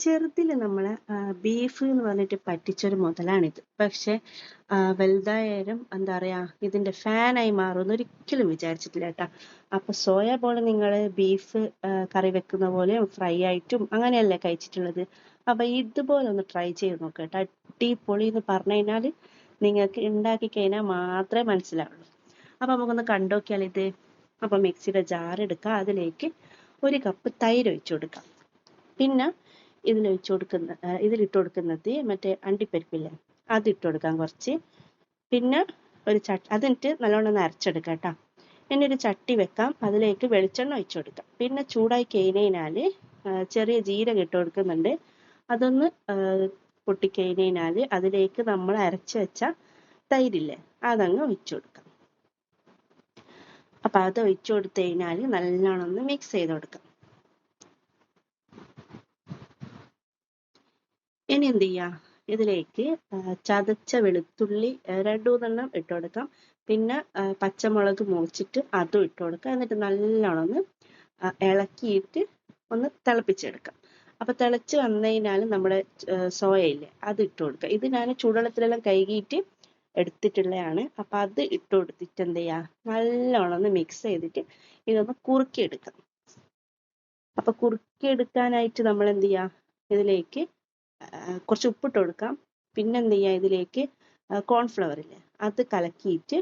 ചെറുതിൽ നമ്മൾ ബീഫ് എന്ന് പറഞ്ഞിട്ട് പറ്റിച്ചൊരു മുതലാണിത്. പക്ഷെ വലുതായാലും എന്താ പറയാ ഇതിന്റെ ഫാനായി മാറുമെന്ന് ഒരിക്കലും വിചാരിച്ചിട്ടില്ല കേട്ടാ അപ്പൊ സോയാ ബോൾ നിങ്ങൾ ബീഫ് കറി വെക്കുന്ന പോലെയും ഫ്രൈ ആയിട്ടും അങ്ങനെയല്ലേ കഴിച്ചിട്ടുള്ളത്? അപ്പൊ ഇതുപോലെ ഒന്ന് ട്രൈ ചെയ്ത് നോക്കുക കേട്ടോ അടിപൊളി എന്ന് പറഞ്ഞു കഴിഞ്ഞാൽ നിങ്ങൾക്ക് ഉണ്ടാക്കി കഴിഞ്ഞാൽ മാത്രമേ മനസ്സിലാവുള്ളൂ. അപ്പൊ നമുക്കൊന്ന് കണ്ടോക്കിയാൽ ഇത്. അപ്പൊ മിക്സിയുടെ ജാർ എടുക്കുക അതിലേക്ക് ഒരു കപ്പ് തൈര് ഒഴിച്ചു കൊടുക്കാം. പിന്നെ ഇതിൽ വെച്ച് കൊടുക്കുന്ന ഇതിലിട്ട് കൊടുക്കുന്നത് മറ്റേ അണ്ടിപ്പരിപ്പില്ലേ? അത് ഇട്ട് കൊടുക്കാം കുറച്ച്. പിന്നെ ഒരു ചട്ടി അതിട്ട് നല്ലോണം ഒന്ന് അരച്ചെടുക്കാം കേട്ടോ. പിന്നെ ഒരു ചട്ടി വെക്കാം. അതിലേക്ക് വെളിച്ചെണ്ണ ഒഴിച്ചു കൊടുക്കാം. പിന്നെ ചൂടായി കഴിഞ്ഞാൽ ചെറിയ ജീരകം ഇട്ട് കൊടുക്കുന്നുണ്ട്. അതൊന്ന് പൊട്ടിക്കഴിഞ്ഞാൽ അതിലേക്ക് നമ്മൾ അരച്ച് വെച്ച തൈരില്ലേ അതങ്ങ് ഒഴിച്ചു കൊടുക്കാം. അപ്പൊ അത് ഒഴിച്ചു കൊടുത്തു കഴിഞ്ഞാൽ നല്ലോണം ഒന്ന് മിക്സ് ചെയ്ത് കൊടുക്കാം. ഇനി എന്ത് ചെയ്യാ? ഇതിലേക്ക് ചതച്ച വെളുത്തുള്ളി രണ്ടു മൂന്നെണ്ണം ഇട്ട് കൊടുക്കാം. പിന്നെ പച്ചമുളക് മുറിച്ചിട്ട് അതും ഇട്ട് കൊടുക്കാം. എന്നിട്ട് നല്ലോണം ഒന്ന് ഇളക്കിയിട്ട് ഒന്ന് തിളപ്പിച്ചെടുക്കാം. അപ്പൊ തിളച്ച് വന്നതിനാൽ നമ്മുടെ സോയയില്ലേ അത് ഇട്ട് കൊടുക്കുക ഇത് ഞാൻ ചൂടുവെള്ളത്തിലെല്ലാം കഴുകിയിട്ട് എടുത്തിട്ടുള്ളതാണ്. അപ്പൊ അത് ഇട്ട് കൊടുത്തിട്ട് എന്ത് ചെയ്യാ? നല്ലോണം ഒന്ന് മിക്സ് ചെയ്തിട്ട് ഇതൊന്ന് കുറുക്കി എടുക്കാം അപ്പൊ കുറുക്കി എടുക്കാനായിട്ട് നമ്മൾ എന്ത് ചെയ്യാ? ഇതിലേക്ക് ആ, കുറച്ച് ഉപ്പിട്ട് കൊടുക്കാം. പിന്നെ എന്ത് ചെയ്യാ ഇതിലേക്ക് കോൺഫ്ലവർ ഇല്ലേ അത് കലക്കിയിട്ട്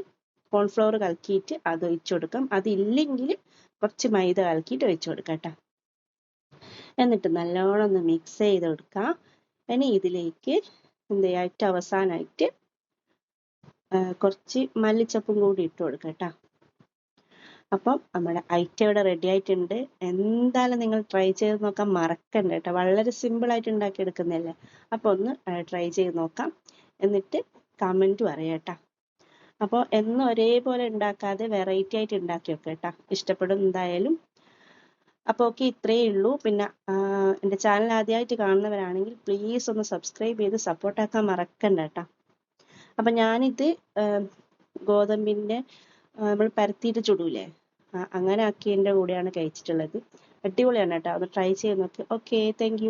കോൺഫ്ലവർ കലക്കിയിട്ട് അത് ഒഴിച്ചു കൊടുക്കാം. അതില്ലെങ്കിൽ കുറച്ച് മൈദ കലക്കിയിട്ട് ഒഴിച്ചു കൊടുക്കാം ട്ടാ എന്നിട്ട് നല്ലോണം ഒന്ന് മിക്സ് ചെയ്ത് കൊടുക്കാം. ഇനി ഇതിലേക്ക് എന്ത് ചെയ്യാ ഏറ്റവും അവസാനമായിട്ട് ഏർ കുറച്ച് മല്ലിച്ചപ്പും കൂടി ഇട്ട് കൊടുക്കാം ട്ടാ അപ്പം നമ്മുടെ ഐറ്റം ഇവിടെ റെഡി ആയിട്ടുണ്ട്. എന്തായാലും നിങ്ങൾ ട്രൈ ചെയ്ത് നോക്കാൻ മറക്കണ്ട കേട്ടോ. വളരെ ഉണ്ടാക്കി എടുക്കുന്നതല്ലേ. അപ്പൊ ഒന്ന് ട്രൈ ചെയ്ത് നോക്കാം. എന്നിട്ട് കമന്റ് പറയാം അപ്പോൾ എന്നും ഒരേപോലെ ഉണ്ടാക്കാതെ വെറൈറ്റി ആയിട്ട് ഉണ്ടാക്കി വെക്കാം ട്ടാ ഇഷ്ടപ്പെടും എന്തായാലും. അപ്പോൾ ഓക്കെ ഇത്രയേ ഉള്ളൂ. പിന്നെ എന്റെ ചാനൽ ആദ്യമായിട്ട് കാണുന്നവരാണെങ്കിൽ പ്ലീസ് ഒന്ന് സബ്സ്ക്രൈബ് ചെയ്ത് സപ്പോർട്ട് ആക്കാൻ മറക്കണ്ട കേട്ടോ. അപ്പം ഞാനിത് ആഹ് ഗോതമ്പിന്റെ നമ്മൾ പരത്തിയിട്ട് ചുടൂലേ? അങ്ങനെ ആക്കിയതിന്റെ കൂടെയാണ് കഴിച്ചിട്ടുള്ളത്. അടിപൊളിയാണ് കേട്ടോ. ഒന്ന് ട്രൈ ചെയ്ത് നോക്ക്. Okay thank